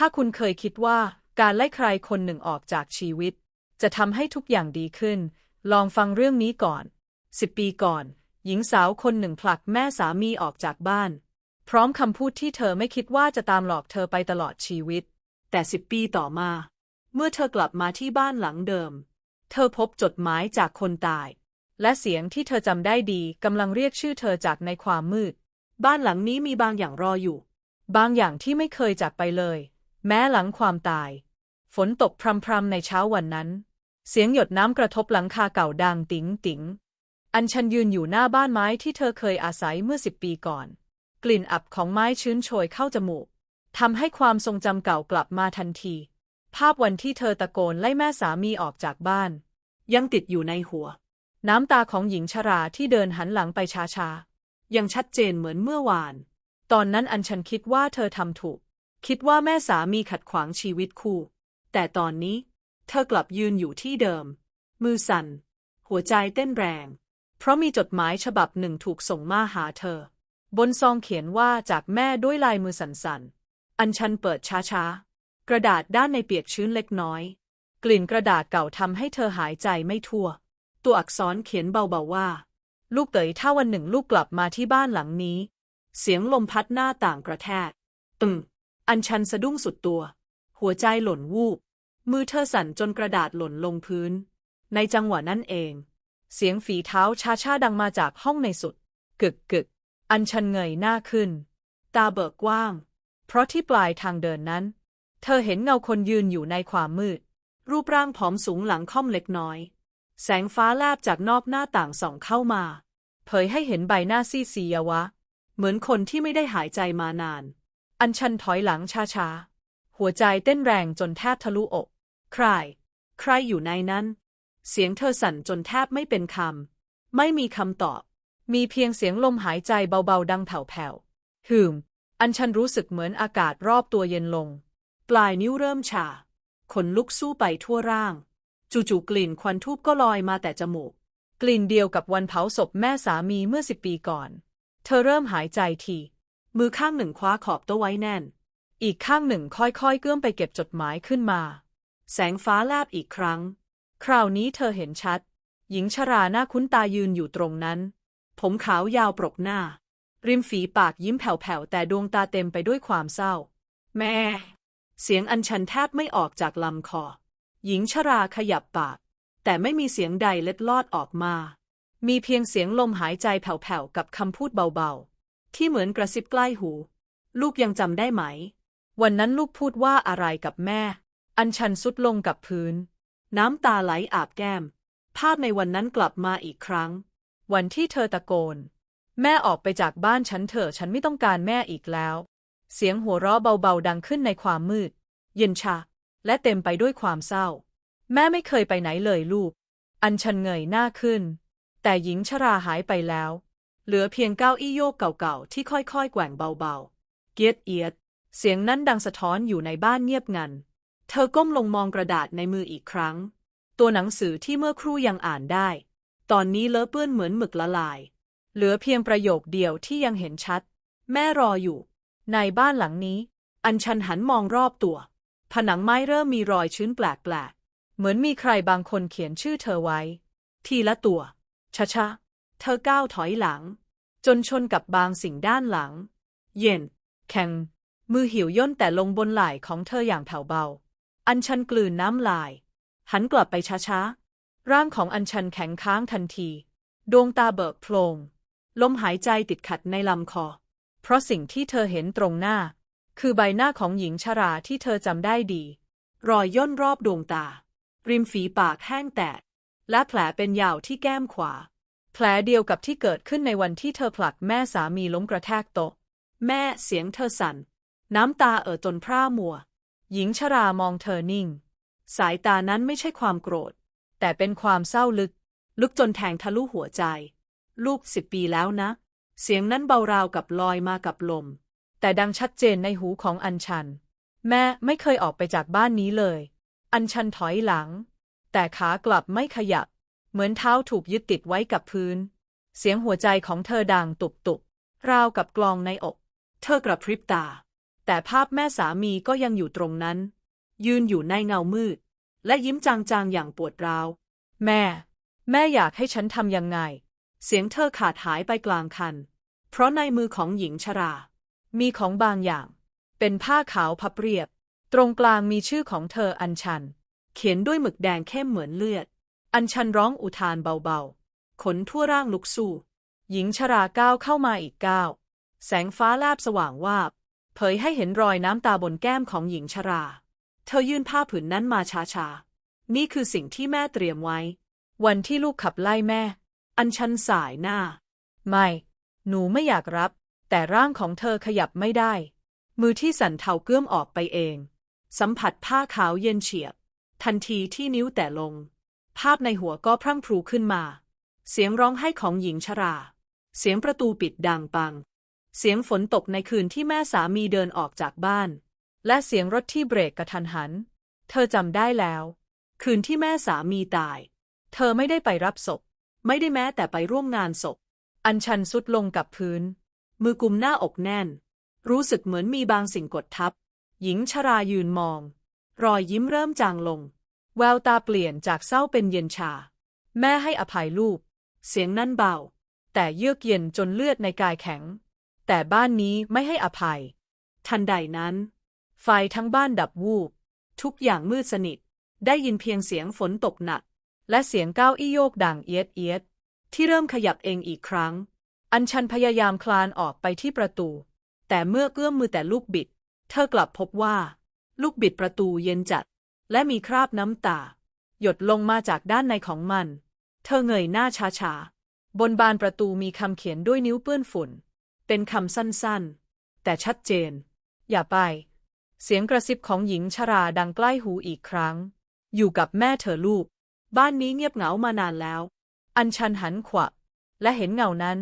ถ้าคุณเคยคิดว่าการไล่ใครคนหนึ่งออกจากชีวิต จะทำให้ทุกอย่างดีขึ้น ลองฟังเรื่องนี้ก่อนสิบปีก่อน หญิงสาวคนหนึ่งผลักแม่สามีออกจากบ้าน พร้อมคำพูดที่เธอไม่คิดว่าจะตามหลอกเธอไปตลอดชีวิต แต่สิบปีต่อมา เมื่อเธอกลับมาที่บ้านหลังเดิม เธอพบจดหมายจากคนตาย และเสียงที่เธอจำได้ดีกำลังเรียกชื่อเธอจากในความมืด บ้านหลังนี้มีบางอย่างรออยู่ บางอย่างที่ไม่เคยจากไปเลย แม้หลังความตาย ฝนตกพรำๆในเช้าวันนั้น เสียงหยดน้ำกระทบหลังคาเก่าดังติ๋งติ๋งอัญชันยืนอยู่หน้าบ้านไม้ที่เธอเคยอาศัยเมื่อสิบปีก่อน กลิ่นอับของไม้ชื้นโชยเข้าจมูกทำให้ความทรงจำเก่ากลับมาทันที ภาพวันที่เธอตะโกนไล่แม่สามีออกจากบ้าน ยังติดอยู่ในหัว น้ำตาของหญิงชราที่เดินหันหลังไปช้าๆ ยังชัดเจนเหมือนเมื่อวาน ตอนนั้นอัญชันคิดว่าเธอทำถูก คิดว่าแม่สามีขัดขวางชีวิตคู่ แต่ตอนนี้ เธอกลับยืนอยู่ที่เดิม มือสั่น หัวใจเต้นแรง เพราะมีจดหมายฉบับหนึ่งถูกส่งมาหาเธอ บนซองเขียนว่าจากแม่ด้วยลายมือสั่นๆ อัญชันเปิดช้าๆ กระดาษด้านในเปียกชื้นเล็กน้อย กลิ่นกระดาษเก่าทำให้เธอหายใจไม่ทั่ว ตัวอักษรเขียนเบาๆว่า ลูกเต๋ยถ้าวันหนึ่งลูกกลับมาที่บ้านหลังนี้ เสียงลมพัดหน้าต่างกระแทกตึง อัญชันสะดุ้งสุดตัว หัวใจหล่นวูบ มือเธอสั่นจนกระดาษหล่นลงพื้น ในจังหวะนั้นเอง เสียงฝีเท้าช้าๆดังมาจากห้องในสุด กึกกึก อัญชันเงยหน้าขึ้น ตาเบิกกว้าง เพราะที่ปลายทางเดินนั้น เธอเห็นเงาคนยืนอยู่ในความมืด รูปร่างผอมสูงหลังค่อมเล็กน้อย แสงฟ้าแลบจากนอกหน้าต่างส่องเข้ามา เผยให้เห็นใบหน้าซีดซียวะ เหมือนคนที่ไม่ได้หายใจมานาน อัญชันถอยหลังช้าๆ หัวใจเต้นแรงจนแทบทะลุอก ใคร ใครอยู่ในนั้น เสียงเธอสั่นจนแทบไม่เป็นคำ ไม่มีคำตอบ มีเพียงเสียงลมหายใจเบาๆ ดังแผ่วๆหืม อัญชันรู้สึกเหมือนอากาศรอบตัวเย็นลง ปลายนิ้วเริ่มชา ขนลุกสู้ไปทั่วร่าง จู่ๆ กลิ่นควันทูบก็ลอยมาแต่จมูก กลิ่นเดียวกับวันเผาศพแม่สามีเมื่อสิบปีก่อน เธอเริ่มหายใจที มือข้างหนึ่งคว้าขอบโต๊ะไว้แน่น อีกข้างหนึ่งค่อยๆเกื้อมไปเก็บจดหมายขึ้นมา แสงฟ้าแลบอีกครั้ง คราวนี้เธอเห็นชัด หญิงชราหน้าคุ้นตายืนอยู่ตรงนั้น ผมขาวยาวปรกหน้า ริมฝีปากยิ้มแผ่วๆ แต่ดวงตาเต็มไปด้วยความเศร้า แม่ เสียงอัญชันแทบไม่ออกจากลำคอ หญิงชราขยับปาก แต่ไม่มีเสียงใดเล็ดลอดออกมา มีเพียงเสียงลมหายใจแผ่วๆ กับคำพูดเบาๆ ที่เหมือนกระซิบใกล้หู ลูกยังจำได้ไหม วันนั้นลูกพูดว่าอะไรกับแม่ อัญชันสุดลงกับพื้น น้ำตาไหลอาบแก้ม ภาพในวันนั้นกลับมาอีกครั้ง วันที่เธอตะโกน แม่ออกไปจากบ้านฉันเถอะฉันไม่ต้องการแม่อีกแล้ว เสียงหัวเราะเบาๆดังขึ้นในความมืด เย็นชา และเต็มไปด้วยความเศร้า แม่ไม่เคยไปไหนเลยลูก อัญชันเงยหน้าขึ้น แต่หญิงชราหายไปแล้ว เหลือเพียงเก้าอี้โยกเก่าๆ ที่ค่อยๆ แกว่งเบาๆ เกียดเอียด เสียงนั้นดังสะท้อนอยู่ในบ้านเงียบงัน เธอก้มลงมองกระดาษในมืออีกครั้ง ตัวหนังสือที่เมื่อครู่ยังอ่านได้ ตอนนี้เลอะเปื้อนเหมือนหมึกละลาย เหลือเพียงประโยคเดียวที่ยังเห็นชัด แม่รออยู่ ในบ้านหลังนี้ อัญชันหันมองรอบตัว ผนังไม้เริ่มมีรอยชื้นแปลกๆ เหมือนมีใครบางคนเขียนชื่อเธอไว้ ทีละตัวช้าๆ เธอก้าวถอยหลัง จนชนกับบางสิ่งด้านหลัง เย็น แข็ง มือหิวย่นแต่ลงบนไหล่ของเธออย่างแผ่วเบา อัญชันกลืนน้ำลาย หันกลับไปช้าๆ ร่างของอัญชันแข็งค้างทันที ดวงตาเบิกโพลงลมหายใจติดขัดในลำคอ เพราะสิ่งที่เธอเห็นตรงหน้า คือใบหน้าของหญิงชราที่เธอจำได้ดี รอยย่นรอบดวงตา ริมฝีปากแห้งแตก และแผลเป็นยาวที่แก้มขวา แผลเดียวกับที่เกิดขึ้นในวันที่เธอผลักแม่สามีล้มกระแทกโต๊ะ แม่เสียงเธอสั่น น้ำตาเอ่อจนพร่ามัว หญิงชรามองเธอนิ่ง สายตานั้นไม่ใช่ความโกรธ แต่เป็นความเศร้าลึก ลึกจนแทงทะลุหัวใจ ลูกสิบปีแล้วนะ เสียงนั้นเบาราวกับลอยมากับลม แต่ดังชัดเจนในหูของอัญชัน แม่ไม่เคยออกไปจากบ้านนี้เลย อัญชันถอยหลัง แต่ขากลับไม่ขยับ เหมือนเท้าถูกยึดติดไว้กับพื้น เสียงหัวใจของเธอดังตุบตุบราวกับกลองในอก เธอกระพริบตา แต่ภาพแม่สามีก็ยังอยู่ตรงนั้น ยืนอยู่ในเงามืด และยิ้มจางๆอย่างปวดร้าว แม่ แม่อยากให้ฉันทำยังไง เสียงเธอขาดหายไปกลางคัน เพราะในมือของหญิงชรา มีของบางอย่าง เป็นผ้าขาวพับเรียบ ตรงกลางมีชื่อของเธออัญชัน เขียนด้วยหมึกแดงเข้มเหมือนเลือด อัญชันร้องอุทานเบาๆ ขนทั่วร่างลุกสู้ หญิงชราก้าวเข้ามาอีกก้าว แสงฟ้าแลบสว่างวาบ เผยให้เห็นรอยน้ำตาบนแก้มของหญิงชรา เธอยื่นผ้าผืนนั้นมาช้าๆ นี่คือสิ่งที่แม่เตรียมไว้ วันที่ลูกขับไล่แม่ อัญชันสายหน้า ไม่ หนูไม่อยากรับ แต่ร่างของเธอขยับไม่ได้ มือที่สั่นเทาเกื้อมออกไปเอง สัมผัสผ้าขาวเย็นเฉียบ ทันทีที่นิ้วแตะลง ภาพในหัวก็พรั่งพรูขึ้นมา เสียงร้องไห้ของหญิงชรา เสียงประตูปิดดังปัง เสียงฝนตกในคืนที่แม่สามีเดินออกจากบ้าน และเสียงรถที่เบรกกระทันหัน เธอจำได้แล้ว คืนที่แม่สามีตาย เธอไม่ได้ไปรับศพ ไม่ได้แม้แต่ไปร่วมงานศพ อัญชันสุดลงกับพื้น มือกุมหน้าอกแน่น รู้สึกเหมือนมีบางสิ่งกดทับ หญิงชรายืนมอง รอยยิ้มเริ่มจางลง แววตาเปลี่ยนจากเศร้าเป็นเย็นชา แม่ให้อภัยลูก เสียงนั่นเบา แต่เยือกเย็นจนเลือดในกายแข็ง แต่บ้านนี้ไม่ให้อภัย ทันใดนั้น ไฟทั้งบ้านดับวูบ ทุกอย่างมืดสนิท ได้ยินเพียงเสียงฝนตกหนัก และเสียงก้าวอี้โยกดังเอียดเอียด ที่เริ่มขยับเองอีกครั้ง อัญชันพยายามคลานออกไปที่ประตู แต่เมื่อเอื้อมมือแต่ลูกบิด เธอกลับพบว่า ลูกบิดประตูเย็นจัด และมีคราบน้ำตา หยดลงมาจากด้านในของมัน เธอเงยหน้าช้าๆ บนบานประตูมีคำเขียนด้วยนิ้วเปื้อนฝุ่น เป็นคำสั้นๆ แต่ชัดเจน อย่าไป เสียงกระซิบของหญิงชราดังใกล้หูอีกครั้ง อยู่กับแม่เธอลูก บ้านนี้เงียบเหงามานานแล้ว อัญชันหันขวับและเห็นเงานั้น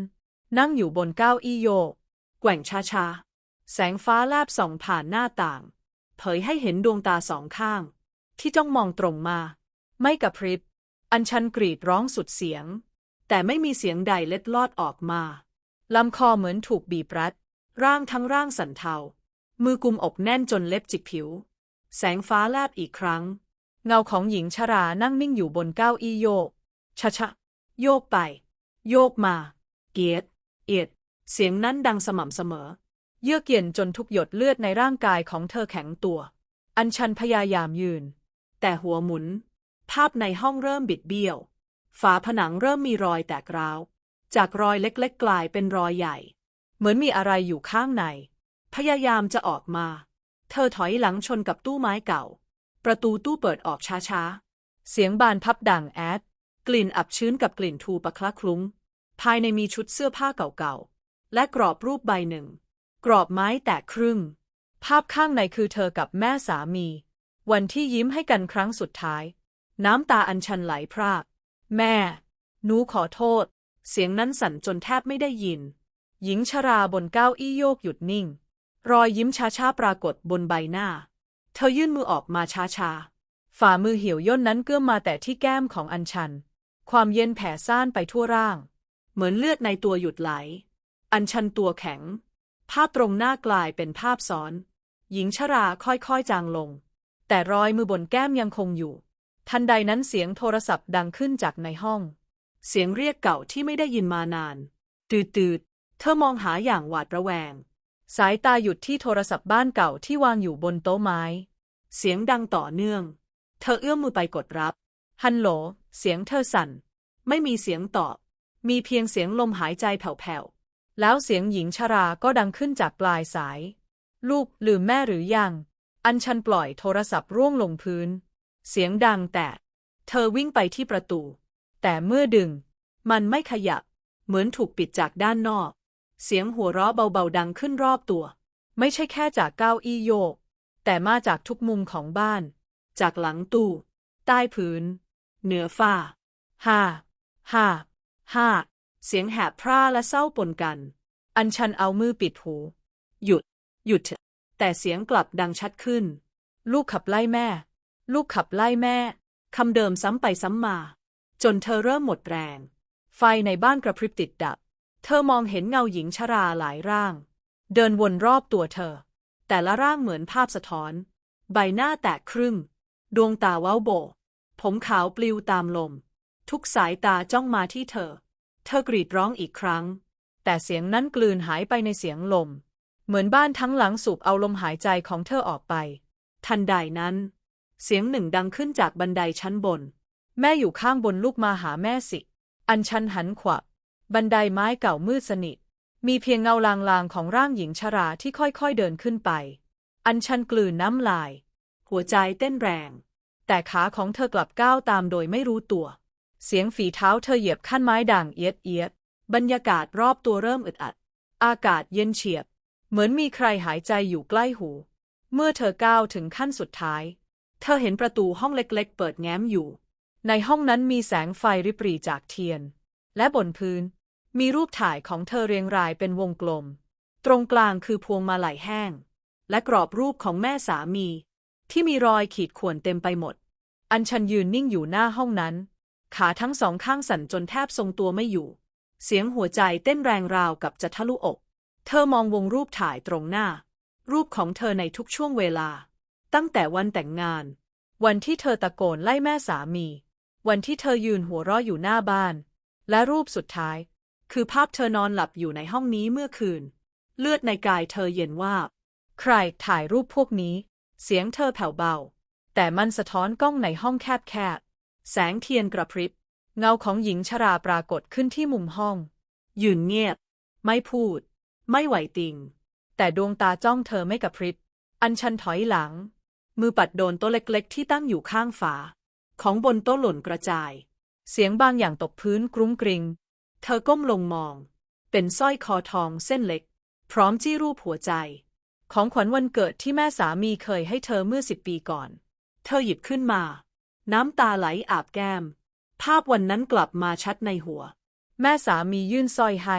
นั่งอยู่บนเก้าอี้โยกแกว่งช้าๆ แสงฟ้าแลบส่องผ่านหน้าต่าง เผยให้เห็นดวงตาสองข้าง ที่จ้องมองตรงมา ไม่กระพริบ อัญชันกรีดร้องสุดเสียง แต่ไม่มีเสียงใดเล็ดลอดออกมา ลำคอเหมือนถูกบีบรัด ร่างทั้งร่างสั่นเทา มือกุมอกแน่นจนเล็บจิกผิว แสงฟ้าแลบอีกครั้ง เงาของหญิงชรานั่งนิ่งอยู่บนเก้าอี้โยก ชะชะ โยกไป โยกมา เกียด เอียด เสียงนั้นดังสม่ำเสมอ เยือกเย็นจนทุกหยดเลือดในร่างกายของเธอแข็งตัว อัญชันพยายามยืน แต่หัวหมุน ภาพในห้องเริ่มบิดเบี้ยว ฝาผนังเริ่มมีรอยแตกร้าว จากรอยเล็กๆกลายเป็นรอยใหญ่ เหมือนมีอะไรอยู่ข้างใน พยายามจะออกมา เธอถอยหลังชนกับตู้ไม้เก่า ประตูตู้เปิดออกช้าๆ เสียงบานพับดังแอด กลิ่นอับชื้นกับกลิ่นทูปะคละคลุ้ง ภายในมีชุดเสื้อผ้าเก่าๆ และกรอบรูปใบหนึ่ง กรอบไม้แตกครึ่ง ภาพข้างในคือเธอกับแม่สามี วันที่ยิ้มให้กันครั้งสุดท้าย น้ำตาอันชันไหลพราก แม่ หนูขอโทษ เสียงนั้นสั่นจนแทบไม่ได้ยิน หญิงชราบนเก้าอี้โยกหยุดนิ่ง รอยยิ้มช้าๆปรากฏบนใบหน้า เธอยื่นมือออกมาช้าๆ ฝ่ามือเหี่ยวย่นนั้นเกื้อมมาแต่ที่แก้มของอัญชัน ความเย็นแผ่ซ่านไปทั่วร่าง เหมือนเลือดในตัวหยุดไหล อัญชันตัวแข็ง ภาพตรงหน้ากลายเป็นภาพซ้อน หญิงชราค่อยๆจางลง แต่รอยมือบนแก้มยังคงอยู่ ทันใดนั้นเสียงโทรศัพท์ดังขึ้นจากในห้อง เสียงเรียกเก่าที่ไม่ได้ยินมานาน ตืดๆเธอมองหาอย่างหวาดระแวง สายตาหยุดที่โทรศัพท์บ้านเก่าที่วางอยู่บนโต๊ะไม้ เสียงดังต่อเนื่อง เธอเอื้อมมือไปกดรับ ฮัลโหล เสียงเธอสั่น ไม่มีเสียงตอบ มีเพียงเสียงลมหายใจแผ่วๆ แล้วเสียงหญิงชราก็ดังขึ้นจากปลายสาย ลูกลืมแม่หรือยัง อัญชันปล่อยโทรศัพท์ร่วงลงพื้น เสียงดังแต่เธอวิ่งไปที่ประตู แต่เมื่อดึง มันไม่ขยับ เหมือนถูกปิดจากด้านนอก เสียงหัวเราะเบาๆดังขึ้นรอบตัว ไม่ใช่แค่จากเก้าอี้โยก แต่มาจากทุกมุมของบ้าน จากหลังตู้ ใต้พื้น เหนือฝ้าฮ่าฮ่าฮ่าเสียงแหบพร่าและเศร้าปนกัน อัญชันเอามือปิดหู หยุด หยุดเถอะ แต่เสียงกลับดังชัดขึ้น ลูกขับไล่แม่ ลูกขับไล่แม่ คำเดิมซ้ำไปซ้ำมา จนเธอเริ่มหมดแรง ไฟในบ้านกระพริบติดดับ เธอมองเห็นเงาหญิงชราหลายร่าง เดินวนรอบตัวเธอ แต่ละร่างเหมือนภาพสะท้อน ใบหน้าแตกครึ่ง ดวงตาเว้าโบ ผมขาวปลิวตามลม ทุกสายตาจ้องมาที่เธอ เธอกรีดร้องอีกครั้ง แต่เสียงนั้นกลืนหายไปในเสียงลม เหมือนบ้านทั้งหลังสูบเอาลมหายใจของเธอออกไป ทันใดนั้น เสียงหนึ่งดังขึ้นจากบันไดชั้นบน แม่อยู่ข้างบนลูกมาหาแม่สิ อันชันหันขวับ บันไดไม้เก่ามืดสนิท มีเพียงเงาลางๆของร่างหญิงชราที่ค่อยๆเดินขึ้นไป อันชันกลืนน้ำลาย หัวใจเต้นแรง แต่ขาของเธอกลับก้าวตามโดยไม่รู้ตัว เสียงฝีเท้าเธอเหยียบขั้นไม้ด่างเอียดเอียด บรรยากาศรอบตัวเริ่มอึดอัด อากาศเย็นเฉียบ เหมือนมีใครหายใจอยู่ใกล้หู เมื่อเธอก้าวถึงขั้นสุดท้าย เธอเห็นประตูห้องเล็กๆ เปิดแง้มอยู่ ในห้องนั้นมีแสงไฟริบหรี่จากเทียน และบนพื้น มีรูปถ่ายของเธอเรียงรายเป็นวงกลม ตรงกลางคือพวงมาลัยแห้ง และกรอบรูปของแม่สามี ที่มีรอยขีดข่วนเต็มไปหมด อัญชันยืนนิ่งอยู่หน้าห้องนั้น ขาทั้งสองข้างสั่นจนแทบทรงตัวไม่อยู่ เสียงหัวใจเต้นแรงราวกับจะทะลุอก เธอมองวงรูปถ่ายตรงหน้า รูปของเธอในทุกช่วงเวลา ตั้งแต่วันแต่งงาน วันที่เธอตะโกนไล่แม่สามี วันที่เธอยืนหัวเราะอยู่หน้าบ้าน และรูปสุดท้าย คือภาพเธอนอนหลับอยู่ในห้องนี้เมื่อคืน เลือดในกายเธอเย็นว่า ใครถ่ายรูปพวกนี้ เสียงเธอแผ่วเบา แต่มันสะท้อนกล้องในห้องแคบๆแสงเทียนกระพริบ เงาของหญิงชราปรากฏขึ้นที่มุมห้อง ยืนเงียบ ไม่พูด ไม่ไหวติง แต่ดวงตาจ้องเธอไม่กระพริบ อันชันถอยหลัง มือปัดโดนโต๊ะเล็กๆ ที่ตั้งอยู่ข้างฝา ของบนโต๊ะหล่นกระจาย เสียงบางอย่างตกพื้นกรุ้งกริง เธอก้มลงมอง เป็นสร้อยคอทองเส้นเล็ก พร้อมจี้รูปหัวใจ ของขวัญวันเกิดที่แม่สามีเคยให้เธอเมื่อสิบปีก่อน เธอหยิบขึ้นมา น้ำตาไหลอาบแก้ม ภาพวันนั้นกลับมาชัดในหัว แม่สามียื่นสร้อยให้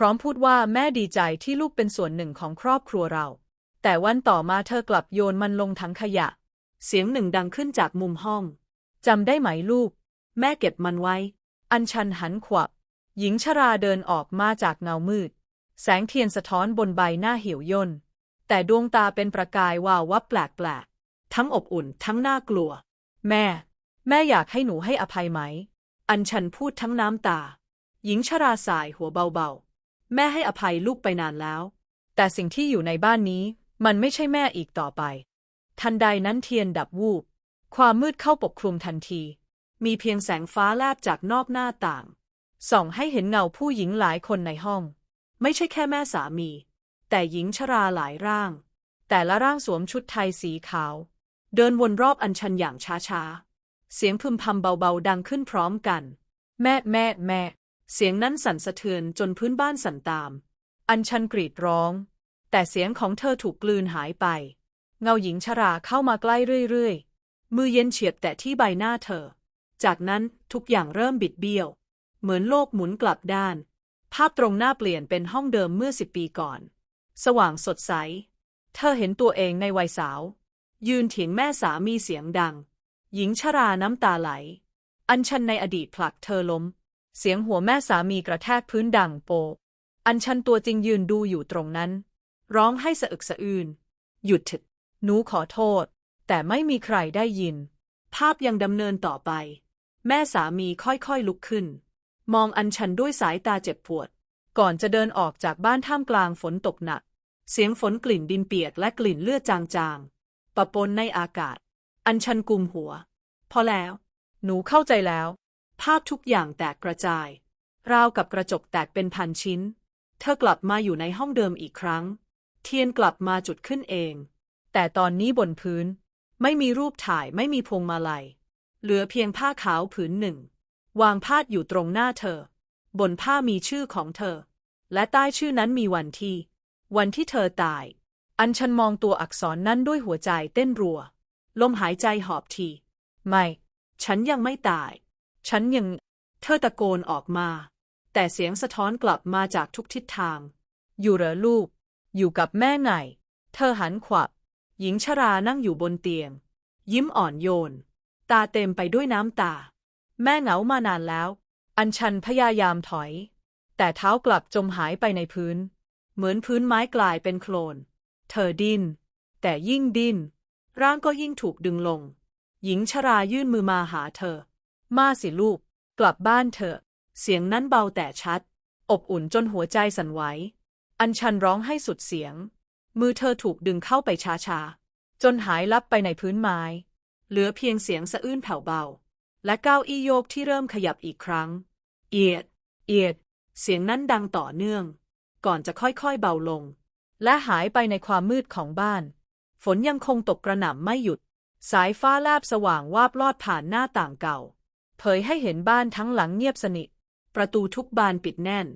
พร้อมพูดว่าแม่ดีใจที่ลูกเป็นส่วนหนึ่งของครอบครัวเรา แต่วันต่อมาเธอกลับโยนมันลงถังขยะ เสียงหนึ่งดังขึ้นจากมุมห้องจำได้ไหมลูก แม่เก็บมันไว้ อันชันหันขวับ หญิงชราเดินออกมาจากเงามืด แสงเทียนสะท้อนบนใบหน้าเหี่ยวย่น แต่ดวงตาเป็นประกายวาววับแปลกๆ ทั้งอบอุ่นทั้งน่ากลัว แม่ แม่อยากให้หนูให้อภัยไหม อันชันพูดทั้งน้ำตา หญิงชราสายหัวเบาๆ แม่ให้อภัยลูกไปนานแล้ว แต่สิ่งที่อยู่ในบ้านนี้ มันไม่ใช่แม่อีกต่อไป ทันใดนั้นเทียนดับวูบ ความมืดเข้าปกคลุมทันที มีเพียงแสงฟ้าแลบจากนอกหน้าต่าง ส่องให้เห็นเงาผู้หญิงหลายคนในห้อง ไม่ใช่แค่แม่สามี แต่หญิงชราหลายร่าง แต่ละร่างสวมชุดไทยสีขาว เดินวนรอบอัญชันอย่างช้าๆ เสียงพึมพำเบาๆดังขึ้นพร้อมกัน แม่แม่แม่ เสียงนั้นสั่นสะเทือนจนพื้นบ้านสั่นตาม อัญชันกรีดร้อง แต่เสียงของเธอถูกกลืนหายไป เงาหญิงชราเข้ามาใกล้เรื่อยๆ มือเย็นเฉียบแต่ที่ใบหน้าเธอ จากนั้นทุกอย่างเริ่มบิดเบี้ยว เหมือนโลกหมุนกลับด้าน ภาพตรงหน้าเปลี่ยนเป็นห้องเดิมเมื่อสิบปีก่อน สว่างสดใส เธอเห็นตัวเองในวัยสาว ยืนเถียงแม่สามีเสียงดัง หญิงชราน้ำตาไหล อัญชันในอดีตผลักเธอล้ม เสียงหัวแม่สามีกระแทกพื้นดังโป อัญชันตัวจริงยืนดูอยู่ตรงนั้น ร้องให้สะอึกสะอื้นหยุดเถอะหนูขอโทษ แต่ไม่มีใครได้ยิน ภาพยังดำเนินต่อไป แม่สามีค่อยๆลุกขึ้น มองอัญชันด้วยสายตาเจ็บปวด ก่อนจะเดินออกจากบ้านท่ามกลางฝนตกหนัก เสียงฝนกลิ่นดินเปียกและกลิ่นเลือดจางๆปะปนในอากาศ อัญชันกุมหัว พอแล้ว หนูเข้าใจแล้ว ภาพทุกอย่างแตกกระจาย ราวกับกระจกแตกเป็นพันชิ้น เธอกลับมาอยู่ในห้องเดิมอีกครั้ง เทียนกลับมาจุดขึ้นเอง แต่ตอนนี้บนพื้น ไม่มีรูปถ่ายไม่มีพวงมาลัย เหลือเพียงผ้าขาวผืนหนึ่ง วางพาดอยู่ตรงหน้าเธอ บนผ้ามีชื่อของเธอ และใต้ชื่อนั้นมีวันที่ วันที่เธอตาย อัญชันมองตัวอักษรนั้นด้วยหัวใจเต้นรัว ลมหายใจหอบที ไม่ ฉันยังไม่ตาย ฉันยัง เธอตะโกนออกมา แต่เสียงสะท้อนกลับมาจากทุกทิศทาง อยู่เหรอลูก อยู่กับแม่ไงเธอหันขวับ หญิงชรานั่งอยู่บนเตียง ยิ้มอ่อนโยน ตาเต็มไปด้วยน้ำตา แม่เหงามานานแล้ว อัญชันพยายามถอย แต่เท้ากลับจมหายไปในพื้น เหมือนพื้นไม้กลายเป็นโคลน เธอดิ้น แต่ยิ่งดิ้น ร่างก็ยิ่งถูกดึงลง หญิงชรายื่นมือมาหาเธอ มาสิลูก กลับบ้านเถอะ เสียงนั้นเบาแต่ชัด อบอุ่นจนหัวใจสั่นไหว อัญชันร้องให้สุดเสียง มือเธอถูกดึงเข้าไปช้าๆ จนหายลับไปในพื้นไม้ เหลือเพียงเสียงสะอื้นแผ่วเบา และก้าวอี้โยกที่เริ่มขยับอีกครั้ง เอียด เอียด เสียงนั้นดังต่อเนื่อง ก่อนจะค่อยๆเบาลง และหายไปในความมืดของบ้าน ฝนยังคงตกกระหน่ำไม่หยุด สายฟ้าแลบสว่างวาบลอดผ่านหน้าต่างเก่า เผยให้เห็นบ้านทั้งหลังเงียบสนิท ประตูทุกบานปิดแน่น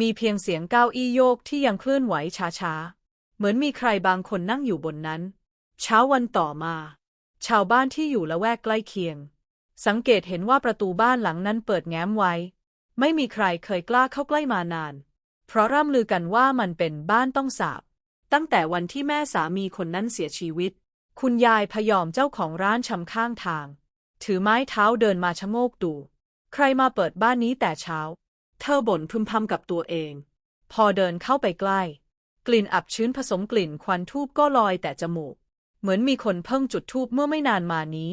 มีเพียงเสียงก้าวอี้โยกที่ยังเคลื่อนไหวช้าๆ เหมือนมีใครบางคนนั่งอยู่บนนั้น เช้าวันต่อมา ชาวบ้านที่อยู่ละแวกใกล้เคียง สังเกตเห็นว่าประตูบ้านหลังนั้นเปิดแง้มไว้ ไม่มีใครเคยกล้าเข้าใกล้มานาน เพราะร่ำลือกันว่ามันเป็นบ้านต้องสาบ ตั้งแต่วันที่แม่สามีคนนั้นเสียชีวิต คุณยายพยอมเจ้าของร้านชำข้างทาง ถือไม้เท้าเดินมาชะโงกดู ใครมาเปิดบ้านนี้แต่เช้า เธอบ่นพึมพำกับตัวเอง พอเดินเข้าไปใกล้ กลิ่นอับชื้นผสมกลิ่นควันทูบก็ลอยแต่จมูก เหมือนมีคนเพิ่งจุดทูบเมื่อไม่นานมานี้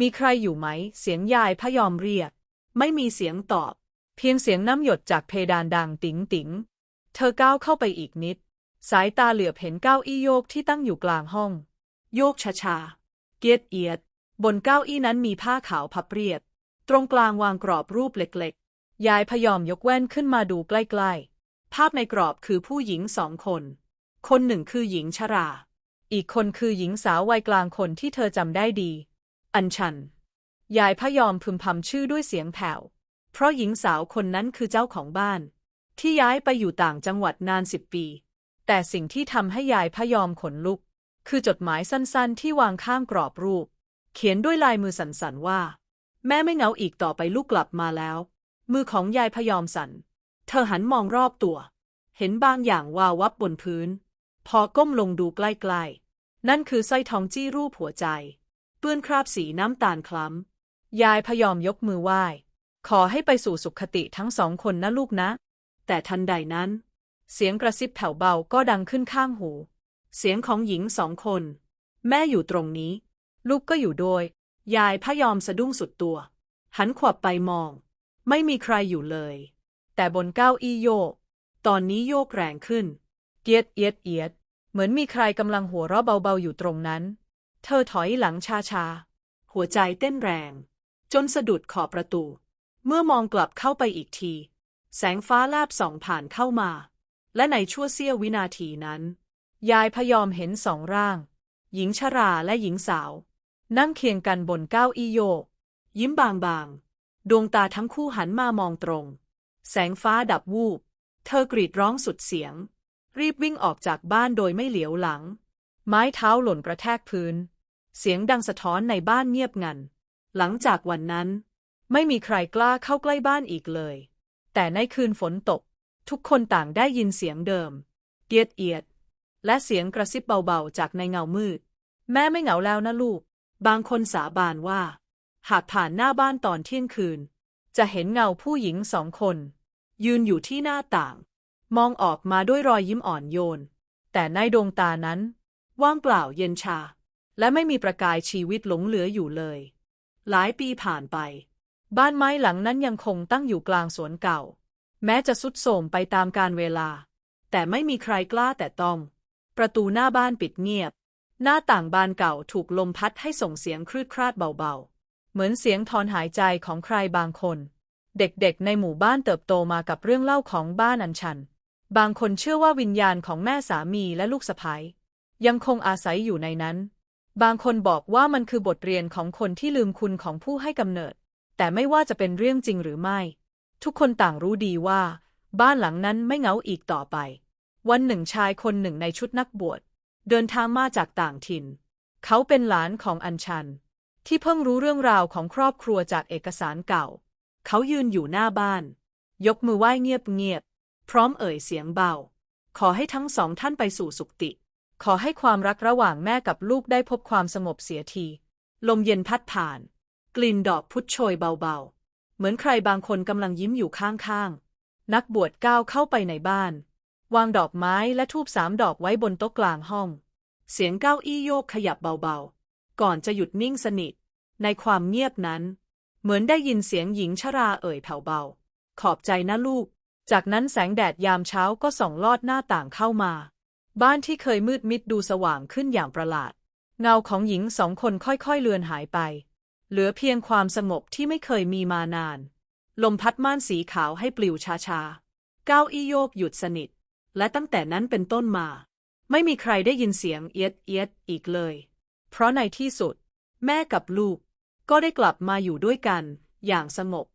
มีใครอยู่ไหม เสียงยายพยอมเรียก ไม่มีเสียงตอบ เพียงเสียงน้ำหยดจากเพดานดังติ๋งติ๋ง เธอก้าวเข้าไปอีกนิด สายตาเหลือบเห็นเก้าอี้โยกที่ตั้งอยู่กลางห้อง โยกช้าๆเกียดเอียด บนเก้าอี้นั้นมีผ้าขาวพับเรียบ ตรงกลางวางกรอบรูปเล็กๆ ยายพยอมยกแว่นขึ้นมาดูใกล้ๆ ภาพในกรอบคือผู้หญิงสองคน คนหนึ่งคือหญิงชรา อีกคนคือหญิงสาววัยกลางคนที่เธอจำได้ดี อัญชัน ยายพยอมพึมพำชื่อด้วยเสียงแผ่ว เพราะหญิงสาวคนนั้นคือเจ้าของบ้าน ที่ย้ายไปอยู่ต่างจังหวัดนานสิบปี แต่สิ่งที่ทำให้ยายพยอมขนลุก คือจดหมายสั้นๆ ที่วางข้างกรอบรูป เขียนด้วยลายมือสั่นๆว่า แม่ไม่เหงาอีกต่อไปลูกกลับมาแล้ว มือของยายพยอมสั่น เธอหันมองรอบตัว เห็นบางอย่างวาววับบนพื้น พอก้มลงดูใกล้ๆ นั่นคือสร้อยทองจี้รูปหัวใจ เปื้อนคราบสีน้ำตาลคล้ำ ยายพยอมยกมือไหว้ ขอให้ไปสู่สุขติทั้งสองคนนะลูกนะ แต่ทันใดนั้น เสียงกระซิบแผ่วเบาก็ดังขึ้นข้างหู เสียงของหญิงสองคน แม่อยู่ตรงนี้ ลูกก็อยู่โดย ยายพยอมสะดุ้งสุดตัว หันขวับไปมอง ไม่มีใครอยู่เลย แต่บนเก้าอี้โยก ตอนนี้โยกแรงขึ้นเกียดเอียดเอียด เหมือนมีใครกำลังหัวเราะเบาๆอยู่ตรงนั้น เธอถอยหลังชาๆ หัวใจเต้นแรง จนสะดุดขอบประตู เมื่อมองกลับเข้าไปอีกที แสงฟ้าลาบส่องผ่านเข้ามา และในชั่วเสี้ยววินาทีนั้น ยายพยอมเห็นสองร่าง หญิงชราและหญิงสาว นั่งเคียงกันบนเก้าอี้โยก ยิ้มบางๆ ดวงตาทั้งคู่หันมามองตรง แสงฟ้าดับวูบ เธอกรีดร้องสุดเสียง รีบวิ่งออกจากบ้านโดยไม่เหลียวหลัง ไม้เท้าหล่นกระแทกพื้น เสียงดังสะท้อนในบ้านเงียบงัน หลังจากวันนั้น ไม่มีใครกล้าเข้าใกล้บ้านอีกเลย แต่ในคืนฝนตก ทุกคนต่างได้ยินเสียงเดิม เอียดเอียด และเสียงกระซิบเบาๆจากในเงามืด แม่ไม่เหงาแล้วนะลูก บางคนสาบานว่า หากผ่านหน้าบ้านตอนเที่ยงคืน จะเห็นเงาผู้หญิงสองคน ยืนอยู่ที่หน้าต่าง มองออกมาด้วยรอยยิ้มอ่อนโยน แต่ในดวงตานั้น ว่างเปล่าเย็นชา และไม่มีประกายชีวิตหลงเหลืออยู่เลย หลายปีผ่านไป บ้านไม้หลังนั้นยังคงตั้งอยู่กลางสวนเก่า แม้จะสุดโทรมไปตามกาลเวลา แต่ไม่มีใครกล้าแต่ต้อง ประตูหน้าบ้านปิดเงียบ หน้าต่างบานเก่าถูกลมพัดให้ส่งเสียงครืดคราดเบาๆ เหมือนเสียงถอนหายใจของใครบางคน เด็กๆ ในหมู่บ้านเติบโตมากับเรื่องเล่าของบ้านอันชัน บางคนเชื่อว่าวิญญาณของแม่สามีและลูกสะใภ้ยังคงอาศัยอยู่ในนั้น บางคนบอกว่ามันคือบทเรียนของคนที่ลืมคุณของผู้ให้กำเนิด แต่ไม่ว่าจะเป็นเรื่องจริงหรือไม่ ทุกคนต่างรู้ดีว่า บ้านหลังนั้นไม่เหงาอีกต่อไป วันหนึ่งชายคนหนึ่งในชุดนักบวช เดินทางมาจากต่างถิ่น เขาเป็นหลานของอัญชัน ที่เพิ่งรู้เรื่องราวของครอบครัวจากเอกสารเก่า เขายืนอยู่หน้าบ้าน ยกมือไหว้เงียบๆพร้อมเอ่ยเสียงเบา ขอให้ทั้งสองท่านไปสู่สุคติ ขอให้ความรักระหว่างแม่กับลูกได้พบความสงบเสียที ลมเย็นพัดผ่าน กลิ่นดอกพุทธโชยเบาๆ เหมือนใครบางคนกำลังยิ้มอยู่ข้างๆ นักบวชก้าวเข้าไปในบ้าน วางดอกไม้และทูบสามดอกไว้บนโต๊ะกลางห้อง เสียงเก้าอี้โยกขยับเบาๆ ก่อนจะหยุดนิ่งสนิท ในความเงียบนั้น เหมือนได้ยินเสียงหญิงชราเอ่ยแผ่วเบา ขอบใจนะลูก จากนั้นแสงแดดยามเช้าก็ส่องลอดหน้าต่างเข้ามา บ้านที่เคยมืดมิดดูสว่างขึ้นอย่างประหลาด เงาของหญิงสองคนค่อยๆเลือนหายไป เหลือเพียงความสงบที่ไม่เคยมีมานาน ลมพัดม่านสีขาวให้ปลิวช้าๆ เก้าอี้โยกหยุดสนิท และตั้งแต่นั้นเป็นต้นมา ไม่มีใครได้ยินเสียงเอียดเอียดอีกเลย เพราะในที่สุด แม่กับลูกก็ได้กลับมาอยู่ด้วยกัน อย่างสงบ